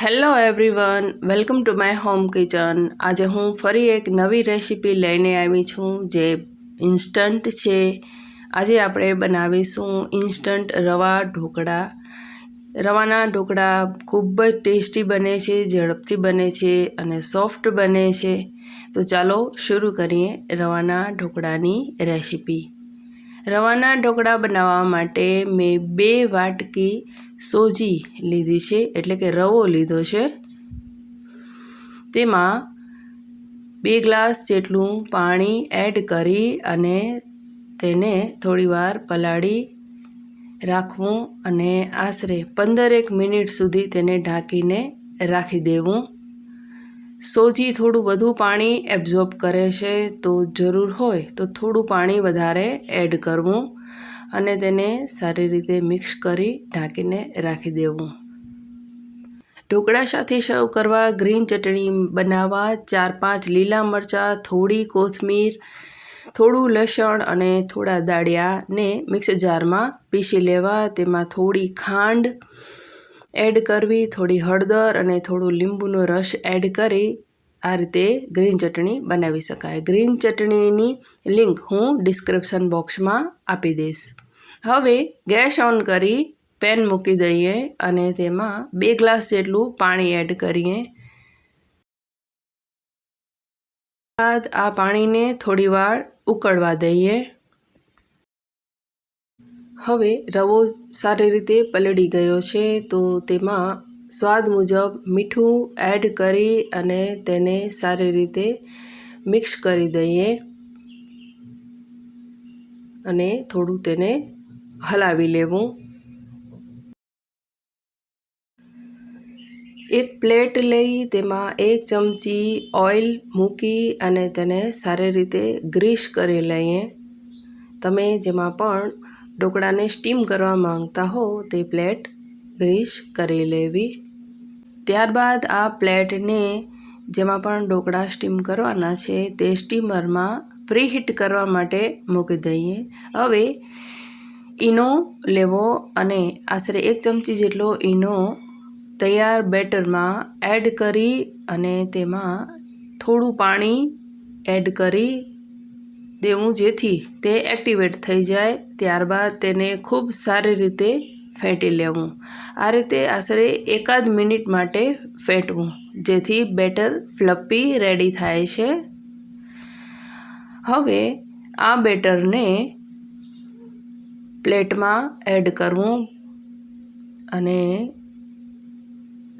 Hello everyone welcome to my home kitchen આજે હું ફરી એક નવી રેસીપી લઈને આવી છું જે ઇન્સ્ટન્ટ છે. આજે આપણે બનાવીશું ઇન્સ્ટન્ટ રવા ઢોકળા. રવાના ઢોકળા ખૂબ જ ટેસ્ટી બને છે, ઝડપથી બને છે અને સોફ્ટ બને છે. તો ચાલો શરૂ કરીએ રવાના ઢોકળાની રેસીપી રવાના ઢોકળા બનાવવા માટે મેં બે વાટકી સોજી લીધી છે, એટલે કે રવો લીધો છે. તેમાં બે ગ્લાસ જેટલું પાણી એડ કરી અને તેને થોડીવાર પલાળી રાખવું અને આશરે પંદરેક મિનિટ સુધી તેને ઢાંકીને રાખી દેવું. સોજી થોડું વધુ પાણી એબ્ઝોર્બ કરે છે તો જરૂર હોય તો થોડું પાણી વધારે એડ કરવું અને તેને સારી રીતે મિક્સ કરી ઢાંકીને રાખી દેવું. ઢોકળા સાથે સર્વ કરવા ગ્રીન ચટણી બનાવવા ચાર પાંચ લીલા મરચાં, થોડી કોથમીર, થોડું લસણ અને થોડા દાળિયાને મિક્સ જારમાં પીસી લેવા, તેમાં થોડી ખાંડ એડ કરવી, થોડી હળદર અને થોડું લીંબુનો રસ એડ કરી આ રીતે ગ્રીન ચટણી બનાવી શકાય. ગ્રીન ચટણીની લિંક હું ડિસ્ક્રિપ્શન બોક્સમાં આપી દઈશ. હવે ગેસ ઓન કરી પેન મૂકી દઈએ અને તેમાં બે ગ્લાસ જેટલું પાણી એડ કરીએ. બાદ આ પાણીને થોડીવાર ઉકળવા દઈએ. હવે રવો સારી રીતે પલળી ગયો છે તો તેમાં સ્વાદ મુજબ મીઠું એડ કરી અને તેને સારી રીતે મિક્સ કરી દઈએ. અને થોડું તેને હલાવી લેવું. એક પ્લેટ લઈ તેમાં એક ચમચી ઓઇલ મૂકી અને તેને સારી રીતે ગ્રીસ કરી લઈએ. તમે જેમાં પણ ઢોકળાને સ્ટીમ કરવા માંગતા હો તે પ્લેટ ગ્રીસ કરી લેવી. ત્યારબાદ આ પ્લેટને જેમાં પણ ઢોકળા સ્ટીમ કરવાના છે તે સ્ટીમરમાં પ્રીહીટ કરવા માટે મૂકી દઈએ. હવે ઈનો લેવો અને આશરે એક ચમચી જેટલો ઈનો તૈયાર બેટરમાં એડ કરી અને તેમાં થોડું પાણી એડ કરી દેવું જેથી તે એક્ટિવેટ થઈ જાય, ત્યારબાદ તેને ખૂબ સારી રીતે ફેંટી લેવું. આ રીતે આશરે એકાદ મિનિટ માટે ફેંટવું, જેથી બેટર ફ્લપી રેડી થાય છે. હવે આ બેટરને પ્લેટમાં એડ કરવું અને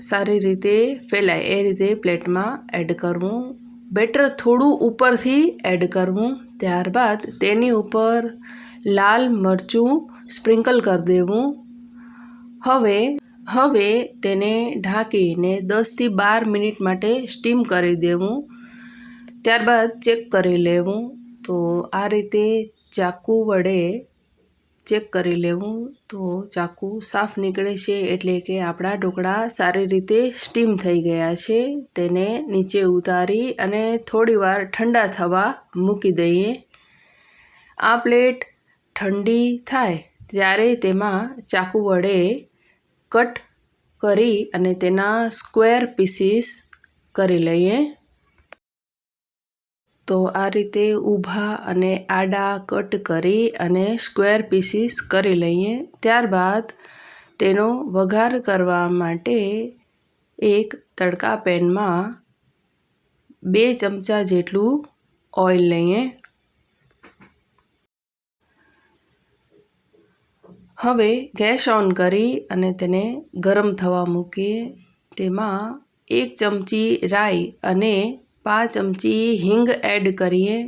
સારી રીતે ફેલાય, એ રીતે પ્લેટમાં એડ કરવું. બેટર થોડું ઉપરથી એડ કરવું. ત્યારબાદ તેની ઉપર લાલ મરચું સ્પ્રિંકલ કરી દેવું. હવે હવે તેને ઢાંકીને દસથી બાર મિનિટ માટે સ્ટીમ કરી દેવું. ત્યારબાદ ચેક કરી લેવું. તો આ રીતે ચાકુ વડે ચેક કરી લેવું તો ચાકુ સાફ નીકળે છે એટલે કે આપણા ઢોકળા સારી રીતે સ્ટીમ થઈ ગયા છે. તેને નીચે ઉતારી અને થોડીવાર ઠંડા થવા મૂકી દઈએ. આ પ્લેટ ઠંડી થાય ત્યારે તેમાં ચાકુ વડે કટ કરી અને તેના સ્ક્વેર પીસીસ કરી લઈએ. તો આ રીતે ઊભા અને આડા કટ કરી અને સ્ક્વેર પીસીસ કરી લઈએ. ત્યારબાદ તેનો વઘાર કરવા માટે એક તડકા પેનમાં બે ચમચા જેટલું ઓઇલ લઈએ. હવે ગેસ ઓન કરી અને તેને ગરમ થવા મૂકીએ. તેમાં એક ચમચી રાઈ અને પાંચ ચમચી હિંગ એડ કરીએ.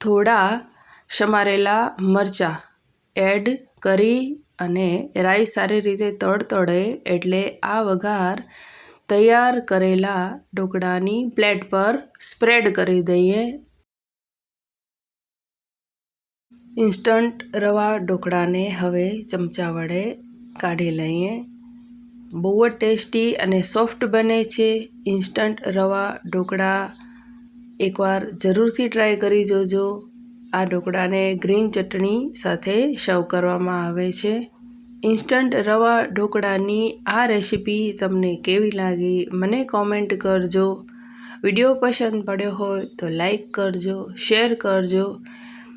થોડા સમારેલા મરચાં એડ કરી અને રાઈ સારી રીતે તડતડે એટલે આ વઘાર તૈયાર કરેલા ઢોકળાની પ્લેટ પર સ્પ્રેડ કરી દઈએ. ઇન્સ્ટન્ટ રવા ઢોકળાને હવે ચમચા વડે કાઢી લઈએ. બહુ જ ટેસ્ટી અને સોફ્ટ બને છે ઇન્સ્ટન્ટ રવા ઢોકળા એકવાર જરૂરથી ટ્રાય કરી જોજો. આ ઢોકળાને ગ્રીન ચટણી સાથે સર્વ કરવામાં આવે છે. ઇન્સ્ટન્ટ રવા ઢોકળાની આ રેસીપી તમને કેવી લાગી મને કોમેન્ટ કરજો. વીડિયો પસંદ પડ્યો હોય તો લાઈક કરજો શેર કરજો.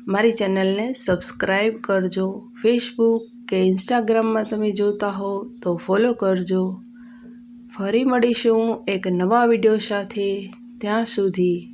મારી ચેનલને સબસ્ક્રાઈબ કરજો. ફેસબુક કે ઇન્સ્ટાગ્રામમાં તમે જોતા હો તો ફોલો કરજો. ફરી મળીશું એક નવા વીડિયો સાથે. ત્યાં સુધી